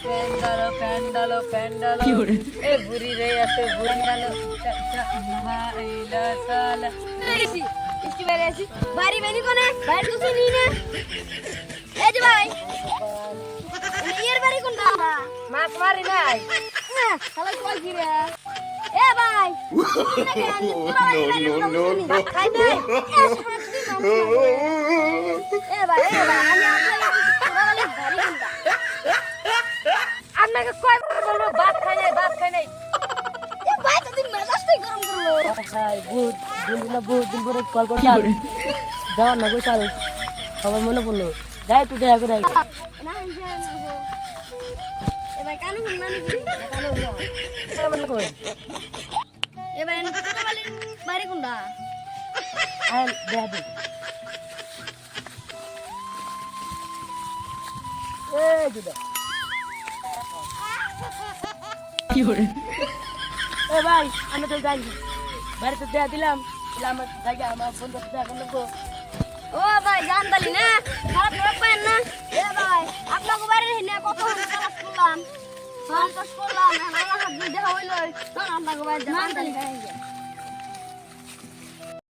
প্যান্ডালো প্যান্ডালো প্যান্ডালো এ বুড়ি রে আছে বুড়ি গেল বাড়ি বেনি কোনে বাইরে তো শুনি না এই যে ভাই এর বাড়ি মাছ মারি নাই হ্যাঁ এ ভাই নো নো নো খাই বুট দিন বুট দিন পরে কল করতাম যাওয়ার না গোসাল সবার মনে পড়ল। যাই তুই দেখা করে কর বাড়ি কোনটা? দেখা দে। এই দিদা। এ ভাই আমি তো জানি বাড়িতে দেয়া দিলাম আমার জায়গা, আমার বন্ধু দেখা নেব ও ভাই, জান দালি না? খারাপ খারাপ না? এ ভাই, আপনাকে বাড়ির হিনে কত কাজ করলাম? সন্তোষ করলাম এখন আমার হাত দিয়ে দেখা হইল। আপনাকে বাড়ি জানতালি